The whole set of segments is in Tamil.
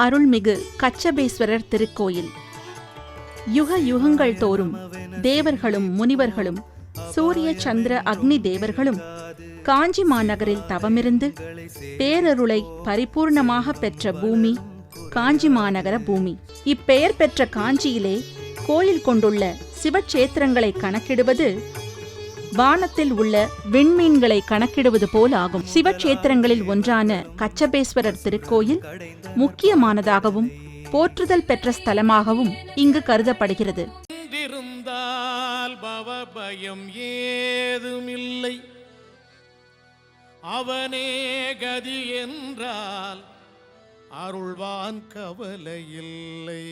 அருள்மிகு கச்சபேஸ்வரர் திருக்கோயில். யுக யுகங்கள் தோறும் தேவர்களும் முனிவர்களும் சூரிய சந்திர அக்னி தேவர்களும் காஞ்சி மாநகரில் தவமிருந்து பேரருளை பரிபூர்ணமாக பெற்ற பூமி காஞ்சி மாநகர பூமி. இப்பெயர் பெற்ற காஞ்சியிலே கோயில் கொண்டுள்ள சிவக்ஷேத்திரங்களை கணக்கிடுவது வானத்தில் உள்ள விண்மீன்களை கணக்கிடுவது போல் ஆகும். சிவக்ஷேத்திரங்களில் ஒன்றான கச்சபேஸ்வரர் திருக்கோயில் முக்கியமானதாகவும் போற்றுதல் பெற்ற ஸ்தலமாகவும் இங்கு கருதப்படுகிறது. ஏதுமில்லை. அவனே கதி என்றால் அருள்வான் கவலையில்லை.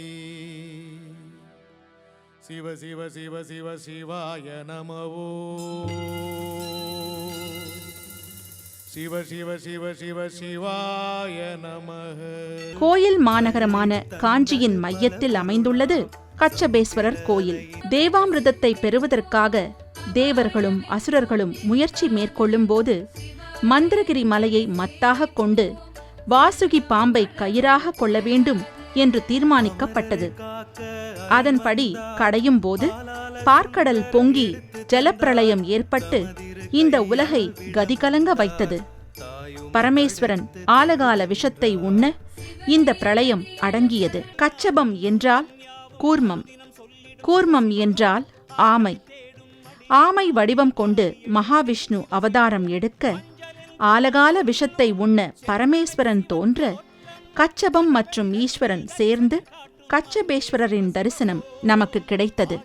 சிவ சிவ சிவ சிவ சிவாய நமவோ. சிவ சிவ சிவ சிவ சிவாய நமக. கோயில் மாநகரமான காஞ்சியின் மையத்தில் அமைந்துள்ளது கச்சபேஸ்வரர் கோயில். தேவாமிர்தத்தை பெறுவதற்காக தேவர்களும் அசுரர்களும் முயற்சி மேற்கொள்ளும் போது மந்திரகிரி மலையை மத்தாகக் கொண்டு வாசுகி பாம்பை கயிறாக கொள்ள வேண்டும் என்று தீர்மானிக்கப்பட்டது. அதன்படி கடையும் போது பார்க்கடல் பொங்கி ஜலப்பிரளயம் ஏற்பட்டு இந்த உலகை கதிகலங்க வைத்தது. பரமேஸ்வரன் ஆலகால விஷத்தை உண்ண இந்த பிரளயம் அடங்கியது. கச்சபம் என்றால் கூர்மம். கூர்மம் என்றால் ஆமை. ஆமை வடிவம் கொண்டு மகாவிஷ்ணு அவதாரம் எடுக்க ஆலகால விஷத்தை உண்ண பரமேஸ்வரன் தோன்ற கச்சபம் மற்றும் ஈஸ்வரன் சேர்ந்து கச்சபேஸ்வரரின் தரிசனம் நமக்கு கிடைத்தது.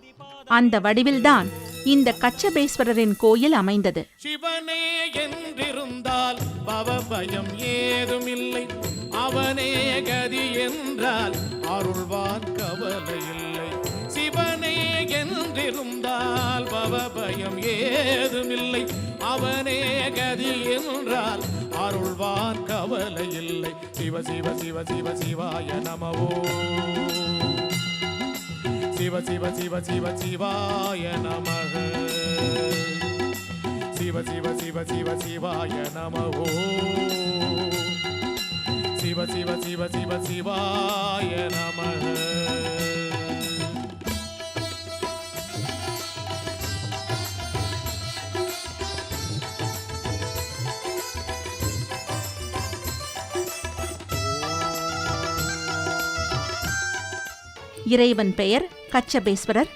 அந்த வடிவில்தான் இந்த கச்சபேஸ்வரரின் கோயில் அமைந்தது. சிவனே என்றிருந்தால் பவபயம் ஏதுமில்லை. அவனே கதி என்றால் அருள்வார்கவதை இல்லை சிவனே என்றிருந்தால் பவபயம் ஏதுமில்லை. அவனே கதி என்றால் அருள்வார்கவதை இல்லை சிவ சிவ சிவ சிவ சிவாய நமவோ. சிவ சிவ சிவ சிவ சிவாய நமக. சிவ சிவ சிவ சிவ சிவாய நமவோ சிவ சிவ சிவ சிவ சிவாய நமக. இறைவன் பெயர் கச்சபேஸ்வரர்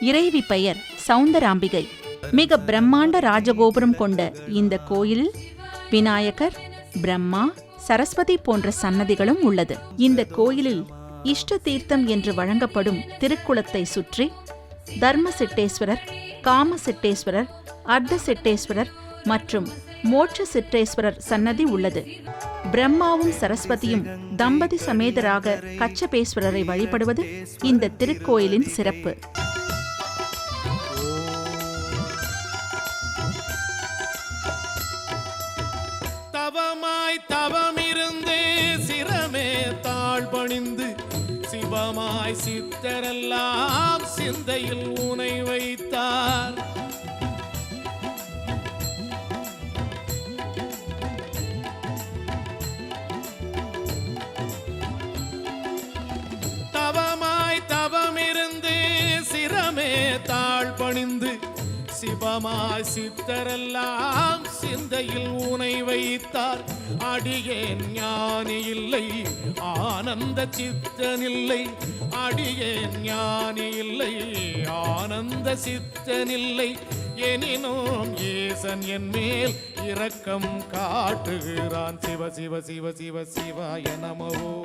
இறைவி பெயர் சௌந்தராம்பிகை மிக பிரம்மாண்ட ராஜகோபுரம் கொண்ட இந்த கோயிலில் விநாயகர் பிரம்மா சரஸ்வதி போன்ற சன்னதிகளும் உள்ளது. இந்த கோயிலில் இஷ்ட தீர்த்தம் என்று வழங்கப்படும் திருக்குளத்தை சுற்றி தர்ம சிட்டேஸ்வரர் காம சிட்டேஸ்வரர் அர்த்த சிட்டேஸ்வரர் மற்றும் மோட்ச சிற்றேஸ்வரர் சன்னதி உள்ளது. பிரம்மாவும் சரஸ்வதியும் தம்பதி சமேதராக கச்சபேஸ்வரரை வழிபடுவது இந்த திருக்கோயிலின் சிறப்பு. தவமாய் தவமிருந்து சிரமே தாழ் பணிந்து சிவமாய் சித்தரெல்லாம் சிந்தையில் உனை வைத்தார். தாழ் பணிந்து சிவமாய் சித்தரெல்லாம் சிந்தையில் உனை வைத்தார். அடியேன் ஞானி இல்லை ஆனந்த சித்தனில்லை. அடியேன் ஞானி இல்லை ஆனந்த சித்தனில்லை. எனினும் ஏசன் என் மேல் இரக்கம் காட்டுகிறான். சிவ சிவ சிவ சிவ சிவாய நமவோ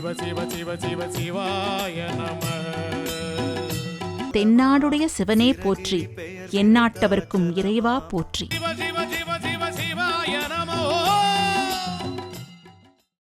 சிவ சிவ சிவ சிவ சிவாய நம. தென்னாடுடைய சிவனே போற்றி எந்நாட்டவர்க்கும் இறைவா போற்றி.